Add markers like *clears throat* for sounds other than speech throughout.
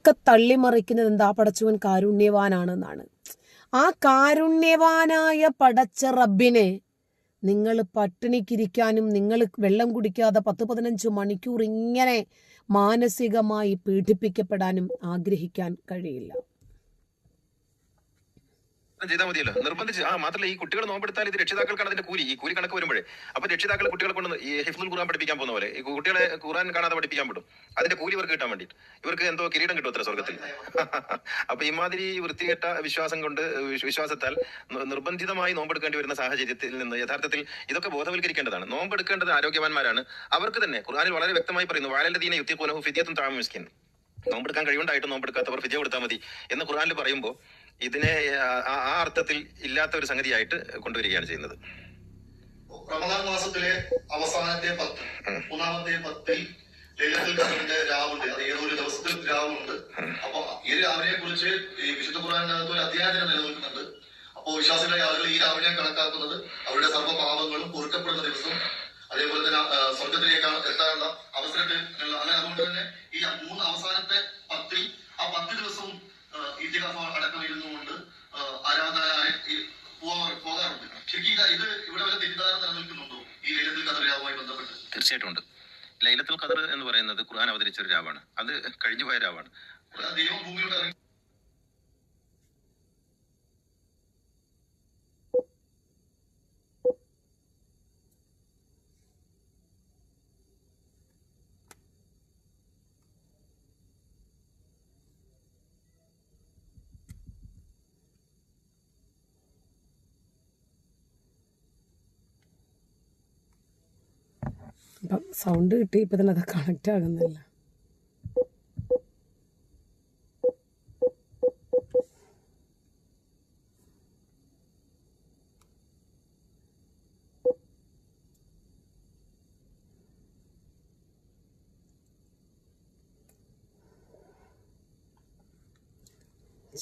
ഒക്കെ തള്ളിമറിക്കുന്നത് എന്താ പടച്ചവൻ കാരുണ്യവാനാണെന്നാണ്. ആ കാരുണ്യവാനായ പടച്ച റബ്ബിനെ നിങ്ങൾ പട്ടിണിക്കിരിക്കാനും നിങ്ങൾ വെള്ളം കുടിക്കാതെ പത്ത് പതിനഞ്ച് മണിക്കൂർ ഇങ്ങനെ മാനസികമായി പീഡിപ്പിക്കപ്പെടാനും ആഗ്രഹിക്കാൻ കഴിയില്ല. ചെയ്താൽ മതിയല്ലോ. നിർബന്ധിച്ച് ആ മാത്രമല്ല ഈ കുട്ടികൾ നോമ്പെടുത്താൽ ഇത് രക്ഷിതാക്കൾക്കാണ് അതിന്റെ കൂലി. ഈ കൂലി കണക്ക് വരുമ്പോഴേ. അപ്പൊ രക്ഷിതാക്കൾ കുട്ടികളെ കൊണ്ട് ഈ ഹിഫ്ദുൽ ഖുർആൻ പഠിപ്പിക്കാൻ പോകുന്ന പോലെ ഈ കുട്ടികളെ ഖുർആൻ കാണാതെ പഠിപ്പിക്കാൻ പറ്റും അതിന്റെ കൂലി ഇവർക്ക് കിട്ടാൻ വേണ്ടിയിട്ട്. ഇവർക്ക് എന്തോ കിരീടം കിട്ടും അത്ര സ്വർഗത്തിൽ *laughs* അപ്പൊ ഇമാതിരി വൃത്തികെട്ട വിശ്വാസം കൊണ്ട് വിശ്വ- വിശ്വാസത്താൽ നിർബന്ധിതമായി നോമ്പെടുക്കേണ്ടി വരുന്ന സാഹചര്യത്തിൽ നിന്ന് യഥാർത്ഥത്തിൽ ഇതൊക്കെ ബോധവൽക്കരിക്കേണ്ടതാണ്. നോമ്പെടുക്കേണ്ടത് ആരോഗ്യവാന്മാരാണ്. അവർക്ക് തന്നെ ഖുർആനിൽ വളരെ വ്യക്തമായി പറയുന്നു വാഴലദീന യുത്തിഖുനഹു ഫിദ്യത്തും താമസിക്കുന്നു നോമ്പെടുക്കാൻ കഴിവുണ്ടായിട്ട് നോമ്പെടുക്കാത്തവർ ഫിജ കൊടുത്താൽ മതി എന്ന് ഖുർആനിൽ പറയുമ്പോൾ ഇതിനെ ആ- അർത്ഥത്തിൽ ഇല്ലാത്ത ഒരു സംഗതിയായിട്ട് കൊണ്ടുവരികയാണ് ചെയ്യുന്നത്. റമദാൻ മാസത്തിലെ അവസാനത്തെ പത്ത് മൂന്നാമത്തെ പത്തിൽ ലൈലത്തുൽ ഖദറിന്റെ രാവുണ്ട്. അത് ഏതോ ഒരു ദിവസത്തിൽ രാവുണ്ട്. അപ്പൊ ഈ രാവിനെ കുറിച്ച് ഈ വിശുദ്ധ ഖുർആാനകത്ത് ഒരു അധ്യായം നിലനിൽക്കുന്നുണ്ട്. അപ്പോ വിശ്വാസികളായ ആളുകൾ ഈ രാവിനെ കണക്കാക്കുന്നത്. അവരുടെ സർവ പാപങ്ങളും പൊറുക്കപ്പെടുന്ന ദിവസം അതേപോലെ തന്നെ സ്വർഗത്തിലേക്കാണ് എത്താനുള്ള അവസരത്തിൽ ഉള്ള അങ്ങനെ അതുകൊണ്ട് തന്നെ ഈ മൂന്ന് അവസാനത്തെ പത്തിൽ ആ പത്ത് ദിവസവും ഈത്തികാഫ അടക്കം ഇരുന്നുകൊണ്ട് ആ, ആരാധനാലയ ഈ പോവാറ് പോകാറുണ്ട് ശരിക്കും ഇത് ഇത് ഇവിടെ വരെ തെറ്റിദ്ധാരണ നിലനിൽക്കുന്നുണ്ടോ ഈ ലൈലത്തിൽ കഥ രാവുമായി ബന്ധപ്പെട്ട് തീർച്ചയായിട്ടും ഉണ്ട് ലൈലത്തുൽ ഖദർ എന്ന് പറയുന്നത് ഖുർആൻ അവതരിച്ച ഒരു രാവാണ്. അത് കഴിഞ്ഞുപോയ രാവാണ്. ദൈവം ഭൂമിയിലോട്ട് സൗണ്ട് കിട്ടി ഇപ്പം തന്നെ അത് കണക്റ്റ് ആകുന്നില്ല.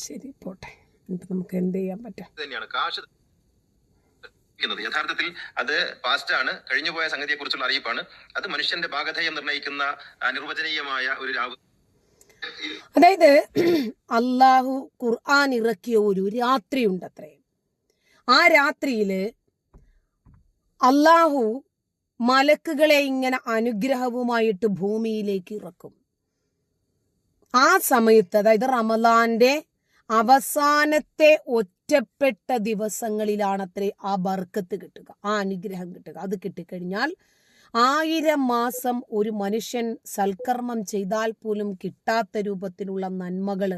ശരി പോട്ടെ. ഇപ്പൊ നമുക്ക് എന്ത് ചെയ്യാൻ പറ്റും? ഇത് തന്നെയാണ് കാശ് ക്കുന്നത്. യഥാർത്ഥത്തിൽ അത് പാസ്റ്റ് ആണ്. കഴിഞ്ഞുപോയ സംഗതിയെ കുറിച്ചുള്ള അറിയിപ്പാണ്. അത് മനുഷ്യന്റെ ഭാഗധേയം നിർണയിക്കുന്ന അനിർവചനീയമായ ഒരു രാവ് അതായത് *clears throat* അള്ളാഹു ഖുർആൻ ഇറക്കിയ ഒരു രാത്രി രാത്രിയുണ്ടത്രേ. ആ രാത്രിയിൽ അള്ളാഹു മലക്കുകളെ ഇങ്ങനെ അനുഗ്രഹവുമായിട്ട് ഭൂമിയിലേക്ക് ഇറക്കും. ആ സമയത്ത് അതായത് റമദാന്റെ അവസാനത്തെ ഒറ്റപ്പെട്ട ദിവസങ്ങളിലാണത്രേ ആ ബർക്കത്ത് കിട്ടുക ആ അനുഗ്രഹം കിട്ടുക. അത് കിട്ടിക്കഴിഞ്ഞാൽ ആയിരം മാസം ഒരു മനുഷ്യൻ സൽക്കർമ്മം ചെയ്താൽ പോലും കിട്ടാത്ത രൂപത്തിലുള്ള നന്മകൾ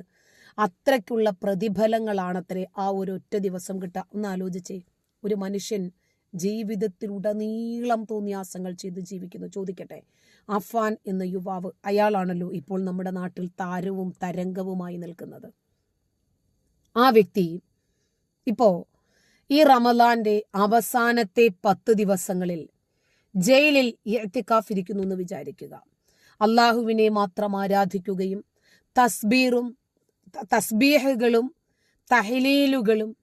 അത്രയ്ക്കുള്ള പ്രതിഫലങ്ങളാണത്രേ ആ ഒരു ഒറ്റ ദിവസം കിട്ടുക. ഒന്ന് ആലോചിച്ചേ ഒരു മനുഷ്യൻ ജീവിതത്തിലുടനീളം തോന്നിയാസങ്ങൾ ചെയ്ത് ജീവിക്കുന്നു. ചോദിക്കട്ടെ അഫാൻ എന്ന യുവാവ് അയാളാണല്ലോ ഇപ്പോൾ നമ്മുടെ നാട്ടിൽ താരവും തരംഗവുമായി നിൽക്കുന്നത്. ആ വ്യക്തി ഇപ്പോ ഈ റമലാന്റെ അവസാനത്തെ പത്ത് ദിവസങ്ങളിൽ ജയിലിൽ ഇഅ്തികാഫ് ഇരിക്കുന്നു എന്ന് വിചാരിക്കുക. അള്ളാഹുവിനെ മാത്രം ആരാധിക്കുകയും തസ്ബീറും തസ്ബീഹുകളും തഹലീലുകളും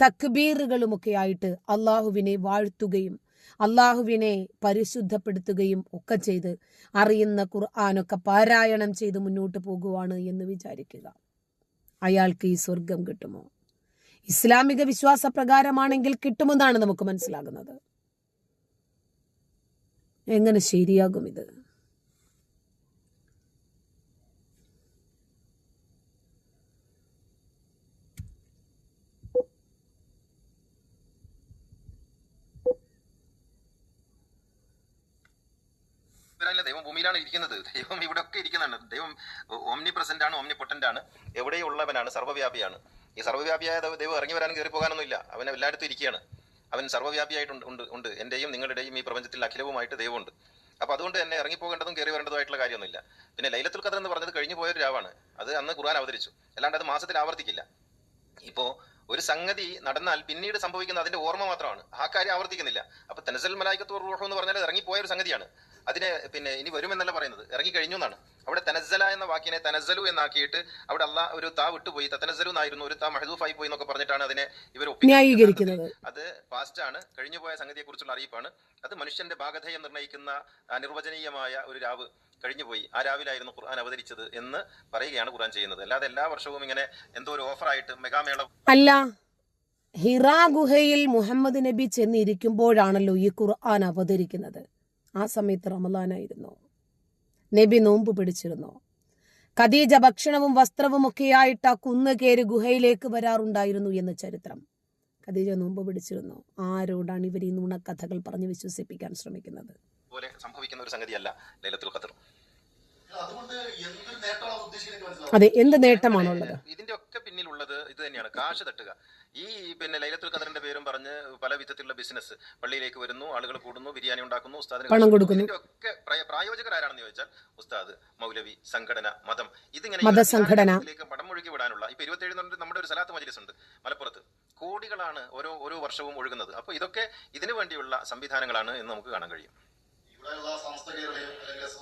തക്ബീറുകളുമൊക്കെ ആയിട്ട് അള്ളാഹുവിനെ വാഴ്ത്തുകയും അള്ളാഹുവിനെ പരിശുദ്ധപ്പെടുത്തുകയും ഒക്കെ ചെയ്ത് അറിയുന്ന ഖുർആാനൊക്കെ പാരായണം ചെയ്ത് മുന്നോട്ട് പോകുവാണ് എന്ന് വിചാരിക്കുക. അയാൾക്ക് ഈ സ്വർഗം കിട്ടുമോ? ഇസ്ലാമിക വിശ്വാസ പ്രകാരമാണെങ്കിൽ കിട്ടുമെന്നാണ് നമുക്ക് മനസ്സിലാകുന്നത്. എങ്ങനെ ശരിയാകും ഇത്? ഇവരല്ല ദൈവം ഭൂമിയിലാണ് ഇരിക്കുന്നത്. ദൈവം ഇവിടെ ഒക്കെ ഇരിക്കുന്നതാണ് ദൈവം ഓംനി പ്രസന്റ് ആണ് ഓംനി പൊട്ടന്റ് ആണ് എവിടെയുള്ളവനാണ്? സർവവ്യാപിയാണ് ഈ സർവവ്യാപിയായ ദൈവം- ഇറങ്ങി വരാനും കയറി പോകാനൊന്നും ഇല്ല അവൻ എല്ലായിടത്തും ഇരിക്കുകയാണ്. അവൻ സർവവ്യാപിയായിട്ടുണ്ട് ഉണ്ട് ഉണ്ട്. എന്റെയും നിങ്ങളുടെയും ഈ പ്രപഞ്ചത്തിൽ അഖിലവുമായിട്ട് ദൈവമുണ്ട്. അപ്പൊ അതുകൊണ്ട് തന്നെ ഇറങ്ങിപ്പോകേണ്ടതും കയറി വരേണ്ടതുമായിട്ടുള്ള കാര്യമൊന്നുമില്ല. പിന്നെ ലൈലത്തുൽ ഖദർ എന്ന് പറഞ്ഞത് കഴിഞ്ഞു പോയൊരു രാവാണ്. അത് അന്ന് ഖുർആൻ അവതരിച്ചു. അല്ലാണ്ട് അത് മാസത്തിൽ ആവർത്തിക്കില്ല. ഇപ്പോ ഒരു സംഗതി നടന്നാൽ പിന്നീട് സംഭവിക്കുന്ന അതിന്റെ ഓർമ്മ മാത്രമാണ്. ആ കാര്യം ആവർത്തിക്കുന്നില്ല. അപ്പൊ തനസൽ മലായിക്കത്ത് റൂഹ് എന്ന് പറഞ്ഞാൽ ഇറങ്ങിപ്പോയ ഒരു സംഗതിയാണ്. അതിനെ പിന്നെ ഇനി വരുമെന്നല്ല പറയുന്നത്. ഇറങ്ങി കഴിഞ്ഞു എന്നാണ്. അവിടെ തനസ്സല എന്ന വാക്കിനെ തനസ്സലു എന്നാക്കിയിട്ട് അവിടെ അല്ല ഒരു താ വിട്ടുപോയി. തനസ്സലു എന്നായിരുന്നു. ഒരു താ മഹദൂഫായി പോയി എന്നൊക്കെ പറഞ്ഞിട്ടാണ് അതിനെ ഇവർ ന്യായീകരിക്കുന്നത്. അത് പാസ്റ്റ് ആണ്. കഴിഞ്ഞുപോയ സംഗതിയെ കുറിച്ചുള്ള അറിയിപ്പാണ്. അത് മനുഷ്യന്റെ ഭാഗധേയം നിർണയിക്കുന്ന നിർവചനീയമായ ഒരു രാവ് കഴിഞ്ഞുപോയി. ആ രാവിലായിരുന്നു ഖുർആൻ അവതരിച്ചത് എന്ന് പറയുകയാണ് ഖുർആൻ ചെയ്യുന്നത്. അല്ലാതെ എല്ലാ വർഷവും ഇങ്ങനെ എന്തോ ഒരു ഓഫറായിട്ട് മെഗാമേള അല്ല ഹിറാ ഗുഹയിൽ മുഹമ്മദ് നബി ചെന്നിരിക്കുമ്പോഴാണല്ലോ ഈ ഖുർആൻ അവതരിക്കുന്നത്. ആ സമയത്ത് റമലാനായിരുന്നു നബി നോമ്പ് പിടിച്ചിരുന്നു. ഖദീജ ഭക്ഷണവും വസ്ത്രവും ഒക്കെയായിട്ട് ആ കുന്ന് കയറി ഗുഹയിലേക്ക് വരാറുണ്ടായിരുന്നു എന്ന ചരിത്രം. ഖദീജ നോമ്പ് പിടിച്ചിരുന്നു. ആരോടാണ് ഇവർ ഈ നുണക്കഥകൾ പറഞ്ഞ് വിശ്വസിപ്പിക്കാൻ ശ്രമിക്കുന്നത്? പോലെ സംഭവിക്കുന്ന ഒരു സംഗതിയല്ല ലൈലത്തുൽ ഖദർ. അതെ എന്ത് നേട്ടമാണുള്ളത്? ഇതിന്റെ ഒക്കെ പിന്നിലുള്ളത് ഇത് തന്നെയാണ്. കാശ് തട്ടുക. ഈ പിന്നെ ലൈലത്തുൽ പറഞ്ഞ് പല വിധത്തിലുള്ള ബിസിനസ്. പള്ളിയിലേക്ക് വരുന്നു ആളുകൾ കൂടുന്നു ബിരിയാണി ഉണ്ടാക്കുന്നു ഉസ്താദിന് പണം കൊടുക്കുന്നു. ഇതിന്റെ ഒക്കെ പ്രായ- പ്രായോജകർ ആരാണെന്ന് ചോദിച്ചാൽ ഉസ്താദ് മൗലവി സംഘടന മതം. ഇതിങ്ങനെ മതസംഘടനയിലേക്ക് ഒഴുകി വിടാനുള്ള ഇപ്പൊ ഇരുപത്തേഴ് നമ്മുടെ ഒരു സലാത്ത് മജ്ലിസ് ഉണ്ട് മലപ്പുറത്ത്. കോടികളാണ് ഓരോ ഓരോ വർഷവും ഒഴുകുന്നത്. അപ്പൊ ഇതൊക്കെ ഇതിനു വേണ്ടിയുള്ള സംവിധാനങ്ങളാണ് എന്ന് നമുക്ക് കാണാൻ കഴിയും. ഇവിടെയുള്ള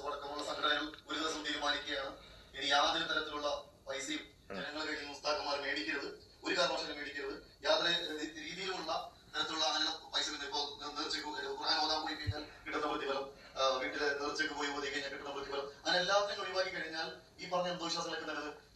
അടക്കമുള്ള സംഘടനകൾ ഒരു ദിവസം തീരുമാനിക്കുകയാണ്. ഇനി യാതൊരു തരത്തിലുള്ള പൈസയും ജനങ്ങൾ മേടിക്കരുത്. ഒരു കാരണവശാലും മേടിക്കരുത്. യാതൊരു രീതിയിലുമുള്ള തരത്തിലുള്ള പൈസ പിന്നെ ഇപ്പോ നേർച്ചയ്ക്ക് ഖുർആൻ ഓതാൻ പോയി കഴിഞ്ഞാൽ കിട്ടുന്ന പ്രതിഫലം ആ, വീട്ടിലെ നേർച്ചയ്ക്ക് പോയി ഓതി കഴിഞ്ഞാൽ കിട്ടുന്ന പ്രതിഫലം. അങ്ങനെ എല്ലാത്തിനും ഒഴിവാക്കി കഴിഞ്ഞാൽ ഈ പറഞ്ഞ അന്ധവിശ്വാസങ്ങളൊക്കെ തന്നെ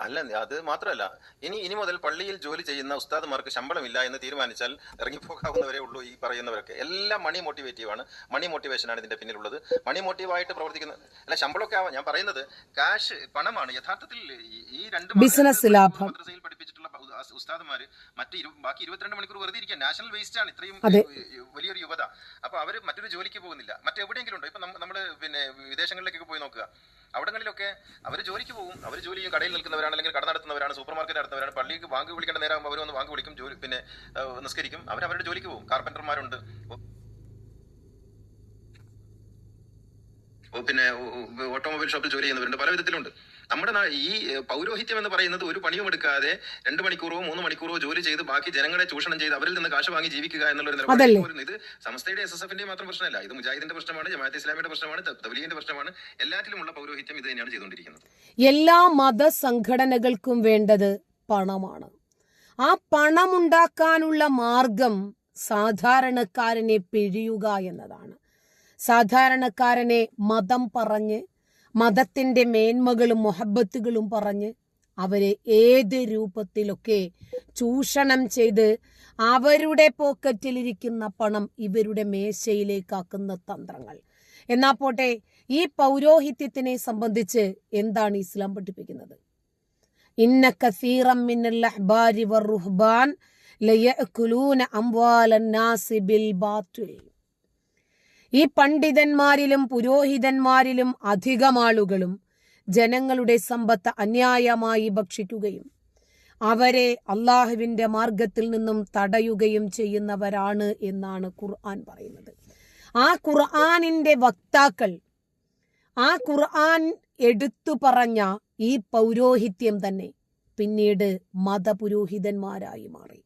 അല്ല അത് മാത്രമല്ല. ഇനി ഇനി മുതൽ പള്ളിയിൽ ജോലി ചെയ്യുന്ന ഉസ്താദ്മാർക്ക് ശമ്പളമില്ല എന്ന് തീരുമാനിച്ചാൽ ഇറങ്ങിപ്പോകാവുന്നവരേ ഉള്ളൂ ഈ പറയുന്നവരൊക്കെ. എല്ലാം മണി മോട്ടിവേറ്റീവ് ആണ്. മണി മോട്ടിവേഷൻ ആണ് ഇതിന്റെ പിന്നിലുള്ളത്. മണി മോട്ടീവായിട്ട് പ്രവർത്തിക്കുന്ന അല്ല ശമ്പളമൊക്കെ ആവാം. ഞാൻ പറയുന്നത് കാശ് പണമാണ്. യഥാർത്ഥത്തിൽ ഈ- രണ്ട് ബിസിനസ് ലാഭം. പഠിപ്പിച്ചിട്ടുള്ള ഉസ്താദുമാര് മറ്റു ബാക്കി ഇരുപത്തിരണ്ട് മണിക്കൂർ വെറുതെ ഇരിക്കുക നാഷണൽ വേസ്റ്റ് ആണ് ഇത്രയും വലിയൊരു യുവത. അപ്പൊ അവർ മറ്റൊരു ജോലിക്ക് പോകുന്നില്ല. മറ്റെവിടെയെങ്കിലും ഉണ്ടോ? ഇപ്പൊ നമ്മ- നമ്മൾ പിന്നെ വിദേശങ്ങളിലേക്കൊക്കെ പോയി നോക്കുക. അവിടങ്ങളിലൊക്കെ അവർ ജോലിക്ക് പോകും. അവർ ജോലി ചെയ്യും. കടയിൽ നിൽക്കുന്നവരാണ് അല്ലെങ്കിൽ കട നടത്തുന്നവരാണ് സൂപ്പർ മാർക്കറ്റ് നടത്തുന്നവരാണ്. പള്ളിക്ക് ബാങ്ക് വിളിക്കേണ്ട നേരം അവർ വന്ന് ബാങ്ക് വിളിക്കും. ജോലി പിന്നെ നിസ്കരിക്കും. അവർ അവരുടെ ജോലിക്ക് പോകും. കാർപ്പന്റർമാരുണ്ട് ഓ, പിന്നെ ഓട്ടോമൊബൈൽ ഷോപ്പിൽ ജോലി ചെയ്യുന്നവരുണ്ട്. പല വിധത്തിലുണ്ട് നമ്മുടെ ഈ പൗരോഹിത്യം എന്ന് പറയുന്നത് ഒരു പണിയും എടുക്കാതെ രണ്ട് മണിക്കൂറോ മൂന്ന് മണിക്കൂറോ ജോലി ചെയ്ത് ബാക്കി ജനങ്ങളെ ചൂഷണം ചെയ്ത് അവരിൽ നിന്ന് കാശ് വാങ്ങി ജീവിക്കുക എന്നുള്ള? നിലപാട് ഇത് സംസ്ഥയുടെ എസ് എസ് എഫിന്റെ മാത്രം പ്രശ്നമല്ല. ഇത് മുജാഹിദിന്റെ പ്രശ്നമാണ് ജമാഅത്ത് ഇസ്ലാമിയുടെ പ്രശ്നമാണ് തബ്ലീഗിന്റെ പ്രശ്നമാണ്. എല്ലാത്തിലുമുള്ള പൗരോഹിത്യം ഇത് തന്നെയാണ് ചെയ്തുകൊണ്ടിരിക്കുന്നത്. എല്ലാ മത സംഘടനകൾക്കും വേണ്ടത് പണമാണ്. ആ പണമുണ്ടാക്കാനുള്ള മാർഗം സാധാരണക്കാരനെ പിഴിയുക എന്നതാണ്. സാധാരണക്കാരനെ മതം പറഞ്ഞ് മതത്തിന്റെ മേന്മകളും മൊഹബത്തുകളും പറഞ്ഞ് അവരെ ഏത് രൂപത്തിലൊക്കെ ചൂഷണം ചെയ്ത് അവരുടെ പോക്കറ്റിലിരിക്കുന്ന പണം ഇവരുടെ മേശയിലേക്കാക്കുന്ന തന്ത്രങ്ങൾ. എന്നാ പോട്ടെ ഈ പൗരോഹിത്യത്തിനെ സംബന്ധിച്ച് എന്താണ് ഇസ്ലാം പഠിപ്പിക്കുന്നത്? ഇന്ന കസീറം മിനൽ അഹ്ബാരി അംവാലൻ ബിൽ ഈ പണ്ഡിതന്മാരിലും പുരോഹിതന്മാരിലും അധികമാളുകളും ജനങ്ങളുടെ സമ്പത്ത് അന്യായമായി ഭക്ഷിക്കുകയും അവരെ അള്ളാഹുവിന്റെ മാർഗത്തിൽ നിന്നും തടയുകയും ചെയ്യുന്നവരാണ് എന്നാണ് ഖുർആൻ പറയുന്നത്. ആ ഖുർആാനിന്റെ വക്താക്കൾ ആ ഖുർആൻ എടുത്തു പറഞ്ഞ ഈ പൗരോഹിത്യം തന്നെ പിന്നീട് മതപുരോഹിതന്മാരായി മാറി.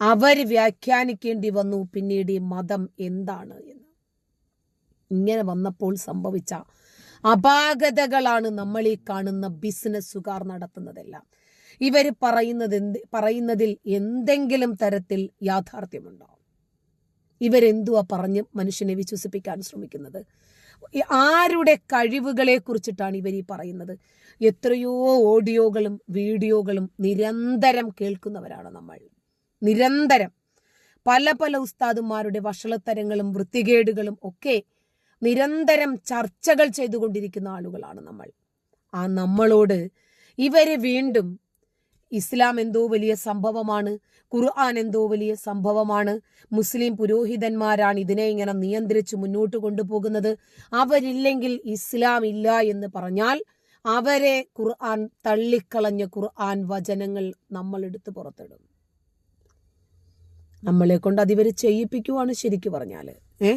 അവർ വ്യാഖ്യാനിക്കേണ്ടി വന്നു പിന്നീട് മതം എന്താണ് എന്ന്. ഇങ്ങനെ വന്നപ്പോൾ സംഭവിച്ച അപാകതകളാണ് നമ്മൾ ഈ കാണുന്ന ബിസിനസ്സുകാർ നടത്തുന്നതെല്ലാം. ഇവർ പറയുന്നത് എന്ത് പറയുന്നതിൽ എന്തെങ്കിലും തരത്തിൽ യാഥാർത്ഥ്യമുണ്ടോ? ഇവരെന്തുവാ പറഞ്ഞ് മനുഷ്യനെ വിശ്വസിപ്പിക്കാൻ ശ്രമിക്കുന്നത്? ആരുടെ കഴിവുകളെ കുറിച്ചിട്ടാണ് ഇവർ ഈ പറയുന്നത്? എത്രയോ ഓഡിയോകളും വീഡിയോകളും നിരന്തരം കേൾക്കുന്നവരാണ് നമ്മൾ. നിരന്തരം. പല പല ഉസ്താദുമാരുടെ വഷളത്തരങ്ങളും വൃത്തികേടുകളും ഒക്കെ നിരന്തരം ചർച്ചകൾ ചെയ്തുകൊണ്ടിരിക്കുന്ന ആളുകളാണ് നമ്മൾ. ആ നമ്മളോട് ഇവർ വീണ്ടും ഇസ്ലാം എന്തോ വലിയ സംഭവമാണ് ഖുർആൻ എന്തോ വലിയ സംഭവമാണ് മുസ്ലിം പുരോഹിതന്മാരാണ് ഇതിനെ ഇങ്ങനെ നിയന്ത്രിച്ച് മുന്നോട്ട് കൊണ്ടുപോകുന്നത് അവരില്ലെങ്കിൽ ഇസ്ലാം ഇല്ല എന്ന് പറഞ്ഞാൽ അവരെ ഖുർആൻ തള്ളിക്കളഞ്ഞ ഖുർആൻ വചനങ്ങൾ നമ്മൾ എടുത്ത് പുറത്തിടും. നമ്മളെ കൊണ്ട് അതിവര് ചെയ്യിപ്പിക്കുവാണ് ശരിക്കു പറഞ്ഞാൽ. ഏ?